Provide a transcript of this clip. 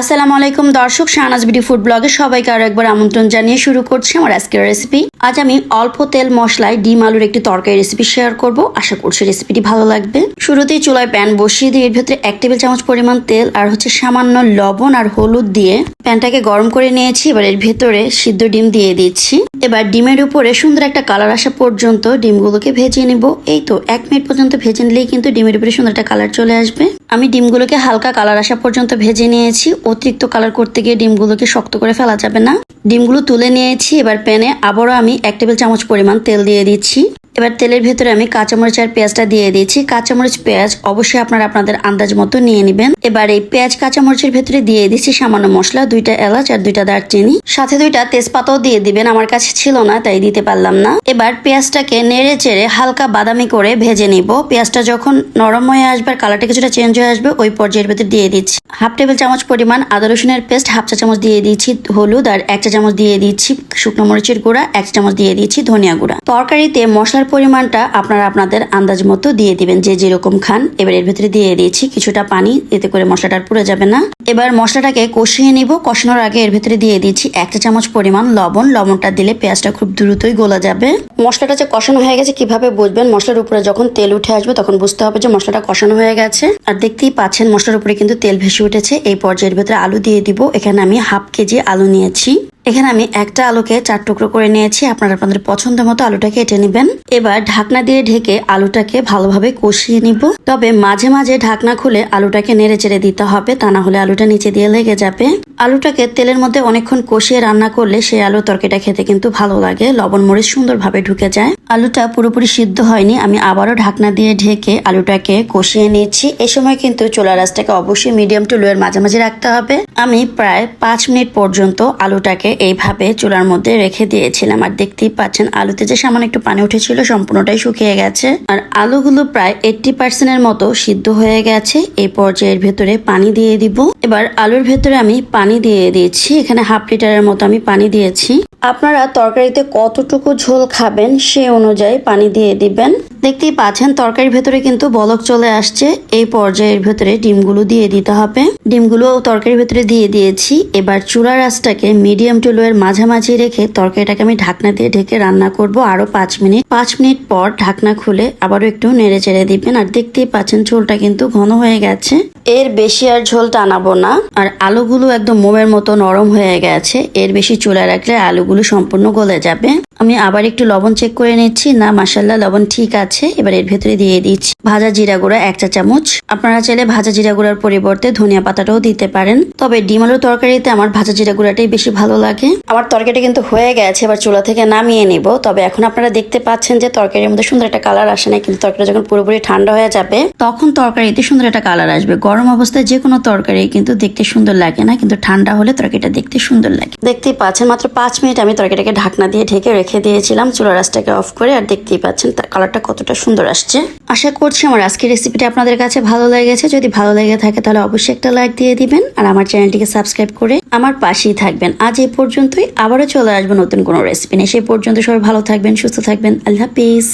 আসসালামু আলাইকুম দর্শক, শাহনাজ বিডি ফুড ব্লগে সবাইকে আরও একবার আমন্ত্রণ জানিয়ে শুরু করছি আমার আজকের রেসিপি আজ আমি অল্প তেল মশলায় ডিম আলুর একটি তরকারি রেসিপি শেয়ার করব। আশা করছি রেসিপিটি ভালো লাগবে। শুরুতেই চুলায় প্যান বসিয়ে দিয়ে এর ভেতরে এক টেবিল চামচ পরিমাণ তেল আর হচ্ছে সামান্য লবণ আর হলুদ দিয়ে প্যানটাকে গরম করে নিয়েছি। এবার এর ভেতরে সিদ্ধ ডিম দিয়ে দিচ্ছি। এবার ডিমের উপরে সুন্দর একটা কালার আসা পর্যন্ত ডিমগুলোকে ভেজে নিব। এই তো এক মিনিট পর্যন্ত ভেজে নিলেই কিন্তু ডিমের উপরে সুন্দর একটা কালার চলে আসবে। আমি ডিমগুলোকে হালকা কালার আসা পর্যন্ত ভেজে নিয়েছি। অতিরিক্ত কালার করতে গিয়ে ডিমগুলোকে শক্ত করে ফেলা যাবে না। ডিমগুলো তুলে নিয়েছি। এবার প্যানে আবারও আমি এক টেবিল চামচ পরিমাণ তেল দিয়ে দিচ্ছি। এবার তেলের ভেতরে আমি কাঁচামরিচ আর পেঁয়াজটা দিয়ে দিয়েছি। কাঁচামরিচ, পেঁয়াজ অবশ্যই আপনারা আপনাদের আন্দাজ মতো নিয়ে নেবেন। এবার এই পেঁয়াজ, কাঁচামরিচের ভেতরে দিয়ে দিচ্ছি সামান্য মশলা, দুইটা এলাচ আর দুইটা দারচিনি। সাথে দুইটা তেজপাতাও দিয়ে দিবেন, আমার কাছে ছিল না, তাই দিতে পারলাম না। এবার পেঁয়াজটাকে নেড়ে চেড়ে হালকা বাদামি করে ভেজে নিব। পেঁয়াজটা যখন নরম হয়ে আসবে আর কালারটা কিছুটা চেঞ্জ হয়ে আসবে, ওই পর্যায়ের ভেতরে দিয়ে দিচ্ছি। হাফ টেবিল চামচ পরিমাণ আদা রসুনের পেস্ট, হাফ চা চামচ দিয়ে দিচ্ছি হলুদ আর এক চা চামচ দিয়ে দিচ্ছি শুকনো মরিচের গুঁড়া, এক চামচ দিয়ে দিচ্ছি ধনিয়া গুঁড়া। তরকারিতে মশলার পরিমাণটা আপনারা আপনাদের আন্দাজ মতো দিয়ে দিবেন। যে যেরকম খান, এবার এর ভেতরে দিয়ে দিয়েছি কিছুটা পানি, এতে করে মশলাটা পুড়ে যাবে না। এবার মশলাটাকে কষিয়ে নিব। কষানোর আগে এর ভেতরে দিয়ে দিয়েছি এক চা চামচ পরিমাণ লবণ। লবণটা দিলে পেঁয়াজটা খুব দ্রুতই গলা যাবে। মশলাটা যে কষানো হয়ে গেছে কীভাবে বুঝবেন? মশলার উপরে যখন তেল উঠে আসবে তখন বুঝতে হবে যে মশলাটা কষানো হয়ে গেছে। আর দেখতেই পাচ্ছেন মশলার উপরে কিন্তু তেল ভেসে উঠেছে। এই পর্যায়ের ভেতরে আলু দিয়ে দিব। এখানে আমি হাফ কেজি আলু নিয়েছি। এখানে আমি একটা আলুকে চার টুকরো করে নিয়েছি। আপনারা আপনাদের পছন্দ মতো আলুটাকে কেটে নেবেন। এবার ঢাকনা দিয়ে ঢেকে আলুটাকে ভালোভাবে কষিয়ে নিব। তবে মাঝে মাঝে ঢাকনা খুলে আলুটাকে নেড়ে চেড়ে দিতে হবে, তা না হলে আলুটা নিচে দিয়ে লেগে যাবে। আলুটাকে তেলের মধ্যে অনেকক্ষণ কষিয়ে রান্না করলে সেই আলু তরকারিটা খেতে কিন্তু ভালো লাগে। লবণ, মরিচ সুন্দরভাবে ঢুকে যায়। আলুটা পুরোপুরি সিদ্ধ হয়নি। আমি আবারও ঢাকনা দিয়ে ঢেকে আলুটাকে কষিয়ে নিয়েছি। এই সময় কিন্তু চোলা রাসটাকে অবশ্যই মিডিয়াম টু লোয়ের মাঝামাঝি রাখতে হবে। আমি প্রায় পাঁচ মিনিট পর্যন্ত আলুটাকে এইভাবে চুলার মধ্যে রেখে দিয়েছিলাম। আর দেখতেই পাচ্ছেন, আলুতে যে সামান্য একটু পানি উঠেছিল, সম্পূর্ণটাই শুকিয়ে গেছে। আর আলুগুলো প্রায় এইটটি পার্সেন্টের মতো সিদ্ধ হয়ে গেছে। এই পর্যায়ের ভেতরে পানি দিয়ে দিব। এবার আলুর ভেতরে আমি পানি দিয়ে দিয়েছি। এখানে হাফ লিটারের মতো আমি পানি দিয়েছি। আপনারা তরকারিতে কতটুকু ঝোল খাবেন সে অনুযায়ী পানি দিয়ে দিবেন। দেখতেই পাচ্ছেন, তরকারির ভেতরে কিন্তু বলক চলে আসছে। এই পর্যায়ের ভেতরে ডিমগুলো দিয়ে দিতে হবে। ডিমগুলো তরকারির ভেতরে দিয়ে দিয়েছি। এবার চুলা রাসটাকে মিডিয়াম টু লোয়ের মাঝামাঝি রেখে তরকারিটাকে আমি ঢাকনা দিয়ে ঢেকে রান্না করব আরও পাঁচ মিনিট। পাঁচ মিনিট পর ঢাকনা খুলে আবারও একটু নেড়ে চেড়ে দিবেন। আর দেখতেই পাচ্ছেন, চুলটা কিন্তু ঘন হয়ে গেছে। এর বেশি আর ঝোল টানাবো না। আর আলুগুলো একদম মোমের মতো নরম হয়ে গেছে। এর বেশি চুলা রাখলে আলুগুলো সম্পূর্ণ গলে যাবে। আমি আবার একটু লবণ চেক করে নিচ্ছি। না মাসাল্লাহ লবণ ঠিক আছে। এবার এর ভেতরে দিয়ে দিচ্ছি ভাজা জিরা গুঁড়া এক চা চামচ। আপনারা চাইলে ভাজা জিরা গুঁড়ার পরিবর্তে ধনিয়া পাতাটাও দিতে পারেন। তবে ডিম তরকারিতে আমার ভাজা জিরা গুঁড়াটাই বেশি ভালো লাগে। আমার তরকারিটা কিন্তু হয়ে গেছে, এবার চুলা থেকে নামিয়ে নিব। তবে এখন আপনারা দেখতে পাচ্ছেন যে তরকারির মধ্যে সুন্দর একটা কালার আসে না কিন্তু তরকারি যখন পুরোপুরি ঠান্ডা হয়ে যাবে, তখন তরকারিতে সুন্দর একটা কালার আসবে। গরম অবস্থায় যে কোনো তরকারি কিন্তু দেখতে সুন্দর লাগে না কিন্তু ঠান্ডা হলে তরকারিটা দেখতে সুন্দর লাগে। দেখতেই পাচ্ছেন মাত্র পাঁচ মিনিট আমি তরকারিটাকে ঢাকনা দিয়ে ঢেকে রেখে দিয়েছিলাম চুলা রাসটাকে অফ করে আর দেখতেই পাচ্ছেন তার কালারটা কতটা সুন্দর আসছে। আশা করছি আমার আজকের রেসিপিটা আপনাদের কাছে ভালো লেগেছে। যদি ভালো লেগে থাকে তাহলে অবশ্যই একটা লাইক দিয়ে দিবেন আর আমার চ্যানেলটিকে সাবস্ক্রাইব করে আমার পাশেই থাকবেন। আজ এই পর্যন্তই আবারও চলে আসব নতুন কোনো রেসিপি নিয়ে। সেই পর্যন্ত সবাই ভালো থাকবেন সুস্থ থাকবেন আল্লাহ হাফিজ।